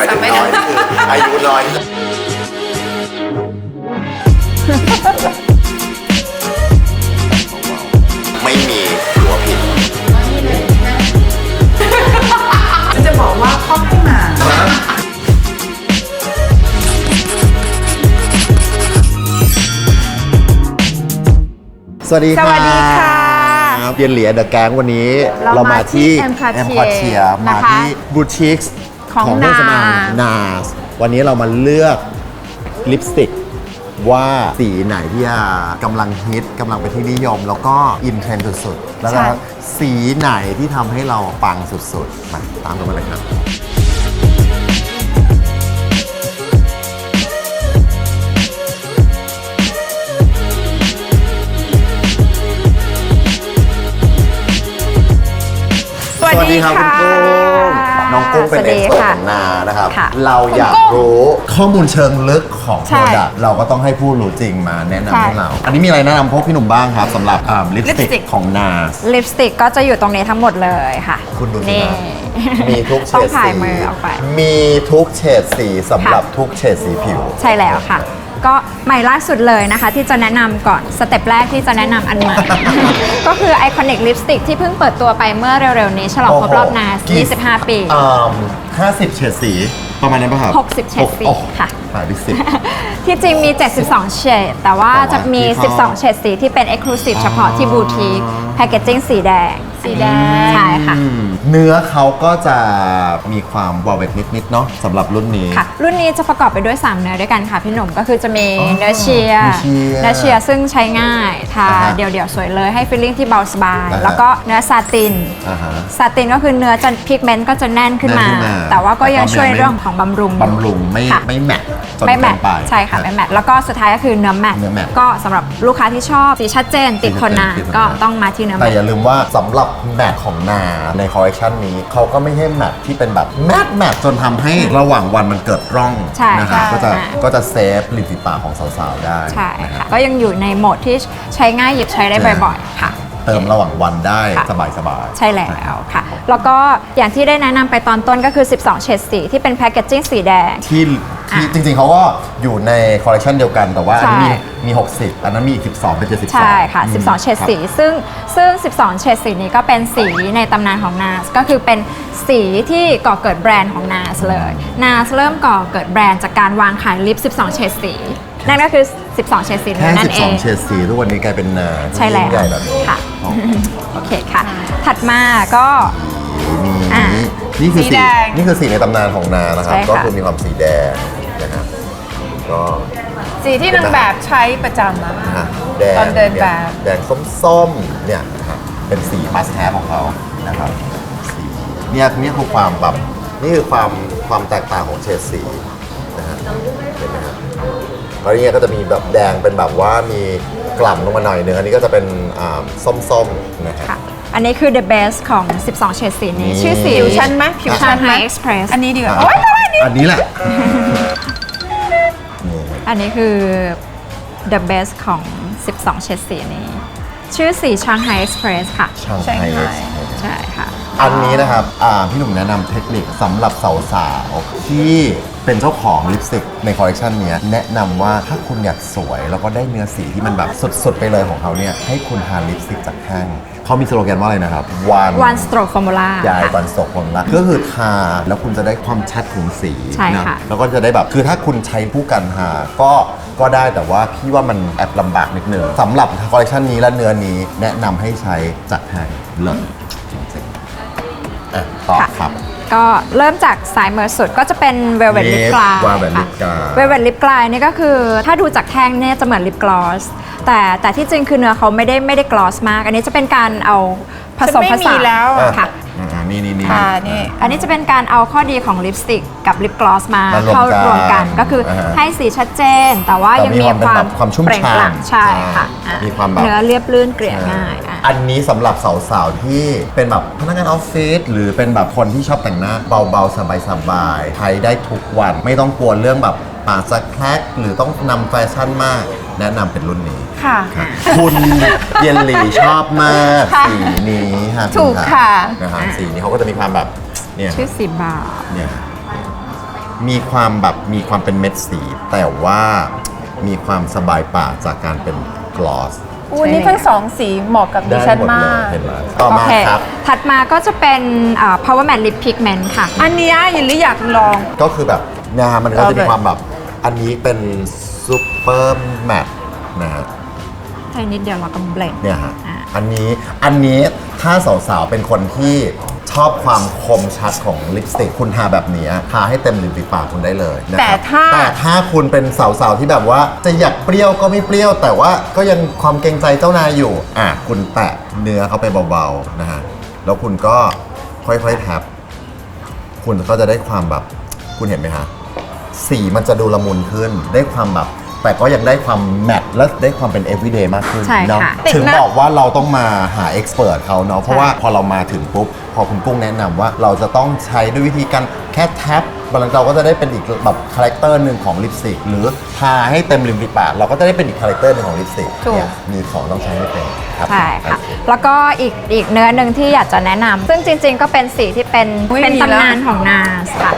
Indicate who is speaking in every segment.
Speaker 1: หมายถึงน้อยนี่คืออายุน้อยไม่มีหัวผิด
Speaker 2: ฉันจะบอกว่าเขาให้มา
Speaker 1: สวัสดี
Speaker 3: สวัสดีค่ะ
Speaker 1: รับเย็นเหลียเดอะแก๊งวันนี้
Speaker 3: เรามาที่
Speaker 1: M
Speaker 3: Empatier
Speaker 1: Quartier มา
Speaker 3: นะคะ
Speaker 1: ที่บูติก
Speaker 3: ของ
Speaker 1: เครื่องสำอาง
Speaker 3: NARS
Speaker 1: NARS วันนี้เรามาเลือกลิปสติกว่าสีไหนที่อะกำลังฮิตกำลังเป็นที่นิยม แล้วก็อินเทรนด์สุดๆ แล้วก็
Speaker 3: ใช่
Speaker 1: สีไหนที่ทำให้เราปังสุดๆ มาตามกันมาเลยครับ
Speaker 3: สวัสดี
Speaker 1: ครับคุณ
Speaker 3: ค่ะ
Speaker 1: กุ้งน้ องกุ้งเป็น
Speaker 3: สวัส
Speaker 1: เอ็
Speaker 3: ดี
Speaker 1: กซ์เพิร์
Speaker 3: ค่ะ
Speaker 1: ของนานะครับ
Speaker 3: ค่ะ
Speaker 1: เราอยาก
Speaker 3: คุณกุ้ง
Speaker 1: รู้ข้อมูลเชิงลึกของ
Speaker 3: ใช่
Speaker 1: โปรดักต์เราก็ต้องให้ผู้รู้จริงมาแนะนำ
Speaker 3: ใช่
Speaker 1: ให้เรา อันนี้มีอะไรแนะนำพวกพี่หนุ่มบ้างครับสำหรับอ่าลิปสติกของนา
Speaker 3: ลิปสติกก็จะอยู่ตรงนี้ทั้งหมดเลยค่ะ
Speaker 1: คุณดูสิ
Speaker 3: นี่
Speaker 1: ครับมีทุกเฉ
Speaker 3: ต้อง
Speaker 1: ด
Speaker 3: ถ่าย
Speaker 1: สี
Speaker 3: มือออกไป
Speaker 1: มีทุกเฉดสีสำหรับทุกเฉดสีผิว
Speaker 3: ใช่แล้วค่ะ ก็ใหม่ล่าสุดเลยนะคะ ที่จะแนะนำก่อนสเต็ปแรกที่จะแนะนำอันใหม่ ก็คือไอคอนิกลิปสติกที่เพิ่งเปิดตัวไปเมื่อเร็วๆนี้ ฉลองครบรอบนา
Speaker 1: กี่
Speaker 3: 25 ปี
Speaker 1: อ่า50เฉดสีประมาณนั้นป่ะครับ
Speaker 3: 60เฉดสี
Speaker 1: โอ้
Speaker 3: ค่ะ
Speaker 1: หายไปสิบ
Speaker 3: ที่จริงมี 72 เฉด แต่ว่า
Speaker 1: แต่ว่า
Speaker 3: จะมี
Speaker 1: ที่เขา
Speaker 3: 12 เฉดสีที่เป็น Exclusive เฉพาะที่บูติกแพคเกจจิ้งสีแดง
Speaker 2: สีแดง
Speaker 3: ใช่ค่ะ
Speaker 1: อืมเนื้อเขาก็จะมีความวาวเวกนิดๆเนาะสำหรับรุ่นนี้
Speaker 3: ค่ะ รุ่นนี้จะประกอบไปด้วย 3 เนื้อด้วยกันค่ะพี่หนุ่มก็คือจะมี
Speaker 1: อ๋อ
Speaker 3: เนื้อเชียร์
Speaker 1: เนื้อเชียร์
Speaker 3: เนื้อเชียร์ซึ่งใช้ง่ายทา
Speaker 1: อ่าฮะ
Speaker 3: เดี่ยวๆ สวยเลยให้ฟีลลิ่งที่เบาสบาย
Speaker 1: อ่าฮะ
Speaker 3: แล้วก็เนื้อซาติน
Speaker 1: อ่าฮะ
Speaker 3: ซาตินก็คือเนื้อจะพิกเมนต์ก็จะแน่นขึ้นมา
Speaker 1: แน่นขึ้นมา
Speaker 3: แต่ว่าก็ยัง
Speaker 1: แต่ก็
Speaker 3: ช่วย
Speaker 1: ไม่
Speaker 3: เรื่องของบำรุงอยู่
Speaker 1: บำรุงไม่
Speaker 3: ค่ะ
Speaker 1: ไม่แมทจน
Speaker 3: ไม่แม
Speaker 1: เกิ
Speaker 3: ท
Speaker 1: นไป
Speaker 3: ใช่ค่ะไม่แมทแล้วก็สุดท้ายก็คือเนื้อแมท
Speaker 1: เนื้อแมท
Speaker 3: ก็สำหรับลูกค้าที่ชอบสีชัดเจนติดทนนาน
Speaker 1: ติดทนนาน
Speaker 3: ก็ต้องมาที่เนื้อแม
Speaker 1: แต่
Speaker 3: ท
Speaker 1: อย่าลืมว่าสำหรับแมทของนาในคอลเลคชันนี้เขาก็ไม่ใช่แมทที่เป็นแบบแมทแมทจนทำให้ระหว่างวันมันเกิดร่อง
Speaker 3: ใช่
Speaker 1: นะครับ
Speaker 3: ใช่
Speaker 1: ก็จะ
Speaker 3: อ่า
Speaker 1: ก็จะเซฟริมฝีปากของสาวๆได้
Speaker 3: ใช่
Speaker 1: นะค
Speaker 3: ค่ะ
Speaker 1: รับ
Speaker 3: ก็ยังอยู่ในโหมดที่ใช้ง่ายหยิบใช้ได้บ่อยๆค่ะ
Speaker 1: เติมระหว่างวันได้
Speaker 3: ค่ะ
Speaker 1: สบายๆ
Speaker 3: ใช่แล้วค่ะ แล้วก็อย่างที่ได้แนะนำไปตอนต้นก็คือ 12 เฉดสีที่เป็นแพคเกจจิ้งสีแดง
Speaker 1: ที่ที่จริงๆเขาก็อยู่ในคอลเลคชันเดียวกันแต่ว่าอันนี้มี
Speaker 3: ใช่
Speaker 1: มี 60 อันนั้นมีอีก 12 เป็น 72
Speaker 3: ใช่ค่ะ
Speaker 1: อืม
Speaker 3: 12 เฉดสีซึ่งซึ่ง 12 เฉดสีนี้ก็เป็นสีในตำนานของ NARS ก็คือเป็นสีที่ก่อเกิดแบรนด์ของ NARS เลย NARS เริ่มก่อเกิดแบรนด์จากการวางขายลิป 12 เฉดสี นั่นก็คือ 12 เฉดสี
Speaker 1: แค่
Speaker 3: นั่นเอง
Speaker 1: 12 เฉดสีทุกวันนี้กลายเป็นนา
Speaker 3: ใช่แล้ว
Speaker 1: ยิ่งใหญ่แบบนี้
Speaker 3: ค่ะ
Speaker 1: อ๋อ
Speaker 3: โอเคค่ะ ถัดมาก็ อะ
Speaker 1: นี่นี่คือ
Speaker 2: สี
Speaker 1: สี
Speaker 2: แดง
Speaker 1: นี่คือสีในตำนานของนานะครับ
Speaker 3: ใช่ค่ะ
Speaker 1: ก็คือมีความสีแดงนะครับก็
Speaker 2: สีที่นางแบบใช้ประจำอะ
Speaker 1: นะฮะแดง
Speaker 2: ตอนเดินแบบ
Speaker 1: แดงส้มๆ เนี่ยนะครับเป็นสีมาสแทของเขานะครับสีเนี่ยนี่คือความแบบนี่คือความความแตกต่างของเฉดสีนะฮะ แล้วเนี่ยก็จะมีแบบแดงเป็นแบบว่ามีกล่ำลงมาหน่อยนึงอันนี้ก็จะเป็นอ่าส้มๆนะฮะ
Speaker 3: ค่ะ อันนี้คือ the best ของ 12 เฉดสีนี้
Speaker 1: นี่
Speaker 3: ชื่อสี
Speaker 2: ผิวชั้นไหมผิวชั้นไหม
Speaker 3: Shanghai Express
Speaker 2: อันนี้ดีกว่า
Speaker 1: อะ
Speaker 2: โอ๊ยแต่ว่าอันนี้
Speaker 1: อันนี้แหละนี่
Speaker 3: อันนี้คือ the best ของ 12 เฉดสีนี้ ชื่อสี Shanghai Express ค่ะ
Speaker 1: ช่าง
Speaker 2: ใช่
Speaker 1: ไฮ
Speaker 2: ค่ะ
Speaker 3: ใช่ค่ะ
Speaker 1: อันนี้นะครับอ่าพี่หนุ่มแนะนำเทคนิคสำหรับสาวๆที่ เป็นเจ้าของลิปสติกในคอลเลคชันเนี้ยแนะนำว่าถ้าคุณอยากสวยแล้วก็ได้เนื้อสีที่มันแบบสุดๆไปเลยของเขาเนี่ยให้คุณทาลิปสติกจากแท่งเขามีสโลแกนว่าอะไรนะครับ one
Speaker 3: one stroke formula
Speaker 1: ยาย
Speaker 3: ค่ะ
Speaker 1: วันศกคนละก็คือทาแล้วคุณจะได้ความชัดของสี
Speaker 3: ใช่
Speaker 1: นะ
Speaker 3: ค่ะ
Speaker 1: แล้วก็จะได้แบบคือถ้าคุณใช้ผู้กันทาก็ก็ได้แต่ว่าพี่ว่ามันแอบลำบากนิดนึงสำหรับคอลเลคชันนี้และเนื้อนี้แนะนำให้ใช้จากแท่งเลิศจริงๆอะต่อ
Speaker 3: ค่ะ
Speaker 1: ครับ
Speaker 3: ก็เริ่มจากสายมือสุดก็จะเป็น velvet lip
Speaker 1: Lip
Speaker 3: glide
Speaker 1: velvet lip
Speaker 3: ค่ะ
Speaker 1: glide
Speaker 3: velvet lip glide นี่ก็คือถ้าดูจากแท่งเนี่ยจะเหมือน lip gloss แต่แต่ที่จริงคือเนื้อเขาไม่ได้ไม่ได้ gloss มาก อันนี้จะเป็นการเอาผสมผ
Speaker 2: ฉันไม่
Speaker 3: สา
Speaker 2: มี
Speaker 3: น
Speaker 2: แล้วอะ
Speaker 3: ค่ะ
Speaker 1: อ่า นี่นี่นี่
Speaker 2: ค่ะนี่
Speaker 3: อันนี้จะเป็นการเอาข้อดีของลิปสติกกับลิปกลอสมามา
Speaker 1: รวมกัน
Speaker 3: เข้ารวมกันก็คืออา
Speaker 1: ฮะ
Speaker 3: ให้สีชัดเจน แต่ว่า
Speaker 1: แต่
Speaker 3: ยัง
Speaker 1: มี
Speaker 3: มี
Speaker 1: ความเป็น
Speaker 3: ความ
Speaker 1: แบบความชุ่ม
Speaker 3: เปล่ง
Speaker 1: ฉ่ำ
Speaker 3: ปลั่งใช่ค่ะ
Speaker 1: อ่า
Speaker 3: อะ
Speaker 1: มีความแบบ
Speaker 3: เนื้อเรียบลื่นเกลี่ยง่ายอะ
Speaker 1: อันนี้สำหรับสาวๆ ที่เป็นแบบพนักงานออฟฟิศหรือเป็นแบบคนที่ชอบแต่งหน้าเบาๆ สบายๆใช้ได้ทุกวัน ไม่ต้องกลัวเรื่องแบบปากจะแคลกหรือต้องนำแฟชั่นมาก แนะนำเป็นรุ่นนี้
Speaker 2: ค่ะ
Speaker 1: ครับคุณเยนหลีชอบมาก
Speaker 2: ค่ะ
Speaker 1: สีนี้ค่ะ
Speaker 2: ถูก
Speaker 1: ณ
Speaker 2: ค่ะ
Speaker 1: นะฮะสีนี้เขาก็จะมีความแบบเนี่ย
Speaker 3: ชื่อสีบาร์
Speaker 1: เนี่ยมีความแบบมีความเป็นเม็ดสี แต่ว่ามีความสบายปากจากการเป็นกลอส
Speaker 2: อู้นี่ทั้งสองสีเหมาะกับดิ
Speaker 1: ได้
Speaker 2: ฉัน
Speaker 1: หมด
Speaker 2: มา
Speaker 1: เลย
Speaker 2: ก
Speaker 1: เห็นไหมต่อ
Speaker 3: โอ
Speaker 1: มา
Speaker 3: เค
Speaker 1: ครับ
Speaker 3: ถัดมาก็จะเป็นอ่า power matte lip pigment ค่ะ
Speaker 2: อันเนี้ยยินลี่อยากลอง
Speaker 1: ก็คือแบบงานมันก็จะมี
Speaker 2: เอาเลย
Speaker 1: ความแบบ อันนี้เป็นซูเปอร์แมทนะฮะ
Speaker 3: ใช่นิดเดียวเราก็เบลน
Speaker 1: เนี่ยฮะ
Speaker 3: อ่า
Speaker 1: อันนี้ อันนี้ถ้าสาวๆ เป็นคนที่ชอบความคมชัดของลิปสติก คุณทาแบบนี้ทาให้เต็มริมฝีปากคุณได้เลยนะครับ
Speaker 2: แต่ถ้า
Speaker 1: แต่ถ้าคุณเป็นสาวๆ ที่แบบว่าจะอยากเปรี้ยวก็ไม่เปรี้ยว แต่ว่าก็ยังความเกรงใจเจ้านายอยู่ อะ คุณแตะเนื้อเข้าไปเบาๆ นะฮะ แล้วคุณก็ค่อยๆแท็บคุณก็จะได้ความแบบ คุณเห็นไหมฮะ สีมันจะดูละมุนขึ้น ได้ความแบบ แต่ก็ยังได้ความแมทและได้ความเป็น everyday มากขึ้น
Speaker 3: ใช่
Speaker 1: เนาะ
Speaker 3: ค่ะ
Speaker 1: ถึง
Speaker 2: ติดนะ
Speaker 1: บอกว่าเราต้องมาหาเอ็กซ์เพรสเขาเนาะเพราะว่าพอเรามาถึงปุ๊บ พอคุณกุ้งแนะนำว่าเราจะต้องใช้ด้วยวิธีการแค่แท็บเราก็จะได้เป็นอีกแบบคาแรคเตอร์หนึ่งของลิปสติกหรือทาให้เต็มริมฝีปากเราก็จะได้เป็นอีกคาแรคเตอร์หนึ่งของลิปสติก
Speaker 2: ถูก
Speaker 1: เนี่ยมีของต้องใช้ให้เป็นครับ
Speaker 3: ใช่ค่ะ
Speaker 1: โอเแล้
Speaker 3: วก็อีกอีกเนื้อหนึ่งที่อยากจะแนะนำซึ่งจริงๆ ก็เป็นสีที่เป็น
Speaker 2: อุ๊ย
Speaker 3: เป็น
Speaker 2: มีแล้ว
Speaker 3: ตำนานของนาสค่ะ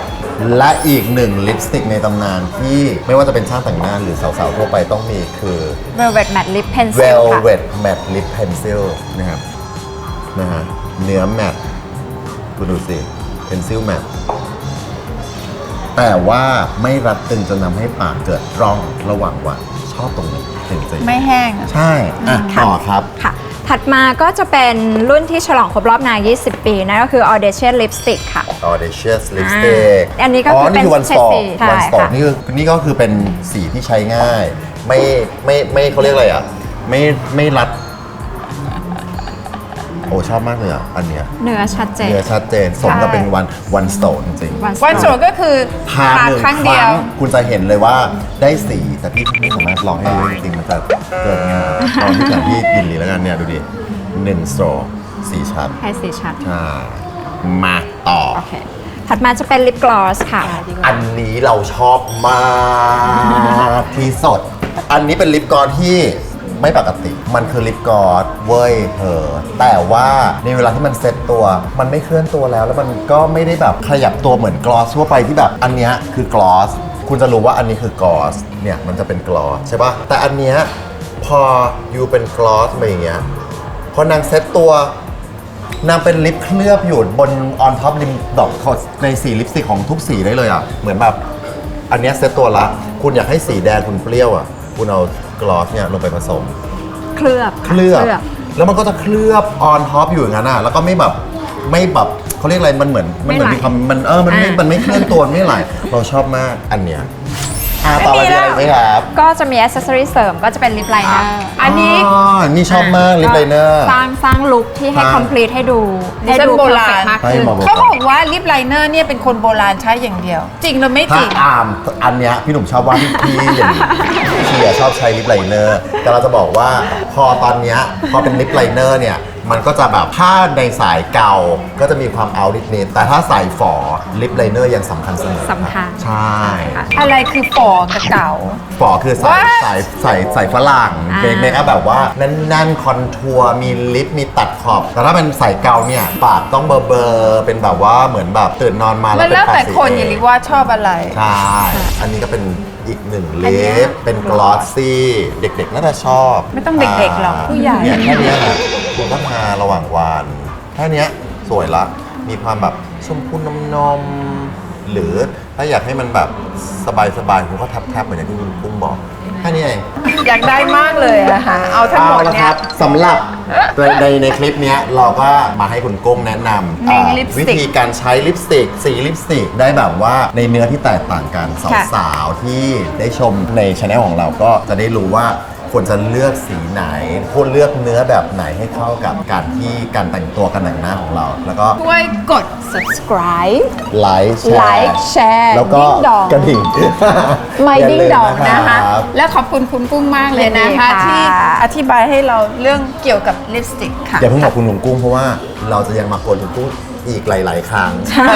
Speaker 1: และอีกหนึ่งลิปสติกในตำนานที่ไม่ว่าจะเป็นช่างแต่งหน้าหรือสาวๆทั่วไปต้องมีคือ
Speaker 3: Velvet Matte Lip Pencil ค่ะ
Speaker 1: Velvet Matte Lip Pencil นะครับนะฮะเนื้อแมตคุณดูสิ Pencil Matte แต่ว่าไม่รัดตึงจนทำให้ปากเกิดร่องระหว่างวันชอบตรงนี้จริงๆ
Speaker 2: ไม่แห้งอะ
Speaker 1: ใช่อะ ต่อครับ
Speaker 3: ค่ะ ถัดมาก็จะเป็นรุ่นที่ฉลองครบรอบนา20 ปีนั่นก็คือ Audacious Lipstick ค่ะ
Speaker 1: Audacious Lipstick
Speaker 3: อันนี้ก็คือ
Speaker 1: นี่คือ
Speaker 3: เป็น
Speaker 1: One Stop
Speaker 3: เฉดสีใช่
Speaker 1: One Stop
Speaker 3: ค่ะ
Speaker 1: นี่คือนี่ก็คือเป็นสีที่ใช้ง่าย ไม่ไม่ไม่เขาเรียกอะไรอะ ไม่ไม่รัด โอ้ชอบมากเลยอะอันเนี้ย
Speaker 3: เนื้อชัดเจน
Speaker 1: เนื้อชัดเจนสมกับเป็นวันวันสโตนจริง
Speaker 3: One
Speaker 2: วันโสดก็คือ
Speaker 1: ๆทาหนึ่ง
Speaker 2: ครั้ง
Speaker 1: ค
Speaker 2: เดีย
Speaker 1: รั้
Speaker 2: ว
Speaker 1: งคุณจะเห็นเลยว่าได้สีแต่พี่ไม่สามารถลองให้รู้จริงๆมันจะเกิดงานลองที่จากที่ยินลีแล้วกันเนี่ยดูดิหนึ่งสโตรสีชัด
Speaker 3: ให้สีชัด
Speaker 1: ใช่มาต่อ
Speaker 3: โอเค ถัดมาจะเป็นลิปกลอสค่ะ
Speaker 1: อันนี้เราชอบมากที่สุดอันนี้เป็นลิปกลอสที่ไม่ปกติ มันคือลิปกลอสเว้ยเธอ แต่ว่าในเวลาที่มันเซ็ตตัว มันไม่เคลื่อนตัวแล้ว แล้วมันก็ไม่ได้แบบขยับตัวเหมือนกลอสทั่วไปที่แบบอันเนี้ยคือกลอสคุณจะรู้ว่าอันนี้คือกลอสเนี่ยมันจะเป็นกลอสใช่ปะแต่อันเนี้ยพอยูเป็นกลอสมาอย่างเงี้ยพอนางเซ็ตตัวนางเป็นลิปเคลือบอยู่บนออนท็อปริมดอกในสีลิปสติกของทุกสีได้เลยอะ เหมือนแบบอันเนี้ยเซ็ตตัวละ คุณอยากให้สีแดงคุณเปรี้ยวอะ คุณเอากลอสเนี่ยลงไปผสม
Speaker 3: เคลือบ
Speaker 1: เคลือบ แล้วมันก็จะเคลือบออนท็อปอยู่อย่างนั้นอะ แล้วก็ไม่แบบไม่แบบเขาเรียกอะไรมันเหมือนมันเหมือน
Speaker 3: ไม่ไหล
Speaker 1: มีความมันเออมันไม่
Speaker 3: อ่ามั
Speaker 1: มันไม่เคลื่อนตัวไม่ไหลเราชอบมากอันเนี้ย อ่าต่อไปมีอะไรไหมครับ
Speaker 3: ก็จะมีอ c เซสซอรีเสริมก็จะเป็นลิปไลเนอร์
Speaker 2: อันนี้
Speaker 1: อ๋อนี่ชอบมากลิปไลเนอร์
Speaker 3: สร้างสร้างลุคที่ให้
Speaker 1: สร้าง
Speaker 3: complete ให้ดู
Speaker 2: ดิ
Speaker 3: ให้
Speaker 2: ฉัน
Speaker 3: ดู
Speaker 2: โบ
Speaker 3: เพอร์
Speaker 2: รา
Speaker 3: เฟ
Speaker 2: ณ
Speaker 3: กมาก
Speaker 1: ให้
Speaker 3: ขึ้น
Speaker 1: เหมาะ
Speaker 2: เขาบอกว่าลิปไลเนอร์เนี่ยเป็นคนโบราณใช้อย่างเดียว จริงหรือไม่จ
Speaker 1: ถ้า
Speaker 2: ริง
Speaker 1: อามอันเนี้ยพี่หนุ่มชอบว่าพี่อย่างเชียร์ชอบใช้ลิปไลเนอร์ แต่เราจะบอกว่าพอตอนเนี้ยพอเป็นลิปไลเนอร์เนี่ย มันก็จะแบบถ้าในสายเก่าก็จะมีความเอานิดนิดๆแต่ถ้าสายฝอลิปไลเนอร์ยังสำคัญเสมอ
Speaker 3: สำคัญ
Speaker 1: ใช่
Speaker 2: อะไรคือฟอกับเก่า
Speaker 1: ฝอคือสาย
Speaker 2: What?
Speaker 1: สายสายสายฝรั่ง
Speaker 3: อ่า
Speaker 1: เป็นเมคอัพแบบว่าแน่นๆคอนทัวร์มีลิปมีตัดขอบ แต่ถ้าเป็นสายเก่าเนี่ยปากต้องเบอร์เบอร์ๆเป็นแบบว่าเหมือนแบบตื่นนอนมาแล้
Speaker 2: มั
Speaker 1: วนเป็น
Speaker 2: แล้ว
Speaker 1: ปาก
Speaker 2: แต่
Speaker 1: สี
Speaker 2: คน
Speaker 1: เอ
Speaker 2: อย่าง
Speaker 1: ง
Speaker 2: นี้ว่าชอบอะไร
Speaker 1: ใช่ อันนี้ก็เป็น อีกหนึ่ง
Speaker 2: อัน
Speaker 1: ลิ
Speaker 2: เนี้ย
Speaker 1: ปเป็นกลอสซี่ เด็กๆน่าจะชอบ
Speaker 2: ไม่ต้องเด็กๆหรอกผู้ใหญ่
Speaker 1: เนี่ยแค่เนี้ยนะคุณก็ทาระหว่างวันแค่เนี้ยสวยละ มีความแบบชมพูนมนมๆหรือถ้าอยากให้มันแบบสบายๆคุณก็ทับๆเหมือนอย่างที่คุณปุ้งบอก แค่นี้เอง
Speaker 2: อยากได้มากเลยอะค่ะ เอาทั้งหมด
Speaker 1: เอาละ
Speaker 2: เนี่
Speaker 1: ค
Speaker 2: ย
Speaker 1: รับสำหรับในในในคลิปเนี้ยเราก็มาให้คุณกุ้งแนะนำ
Speaker 2: ใน
Speaker 1: อ่า
Speaker 2: ลิปสติก
Speaker 1: วิธีการใช้ลิปสติก สีลิปสติก ได้แบบว่าในเนื้อที่แตกต่างกัน
Speaker 3: ค่ะ
Speaker 1: สาวๆที่ได้ชมในช anel ของเราก็จะได้รู้ว่า ควรจะเลือกสีไหนควรเลือกเนื้อแบบไหนให้เข้ากับการที่การแต่งตัวการแต่งหน้าของเรา แล้วก็
Speaker 2: ช่วยกด subscribe
Speaker 1: ไลค์แชร์
Speaker 2: Like แชร์
Speaker 1: แล้วก็
Speaker 2: ดิ้งดอง
Speaker 1: กระดิ่ง
Speaker 2: ไม่
Speaker 1: ย่า
Speaker 2: ดิ้ง
Speaker 1: ลื
Speaker 2: ดองนะคะ
Speaker 1: รับ
Speaker 2: แล้วขอบคุณคุณกุ้งมากเลยนะคะ
Speaker 3: ยินดีค่ะ
Speaker 2: ที่อธิบายให้เราเรื่องเกี่ยวกับลิปสติกค่ะ
Speaker 1: อย่าเพิ่งบอกคุณลุงกุ้งเพราะว่าเราจะยังมากวนคุณกุ้งอีกหลาย ๆ ครั้ง
Speaker 2: ใช่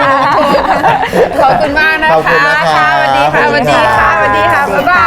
Speaker 2: ค่ะขอบคุณมากนะคะ
Speaker 1: ขอบคุณนะคะ
Speaker 2: ค่ะสวัสดีค่ะ
Speaker 1: ขอบ
Speaker 2: ส
Speaker 1: คุ
Speaker 2: วั
Speaker 1: ณ
Speaker 2: สดี
Speaker 1: ค่ะ
Speaker 2: ค่ะ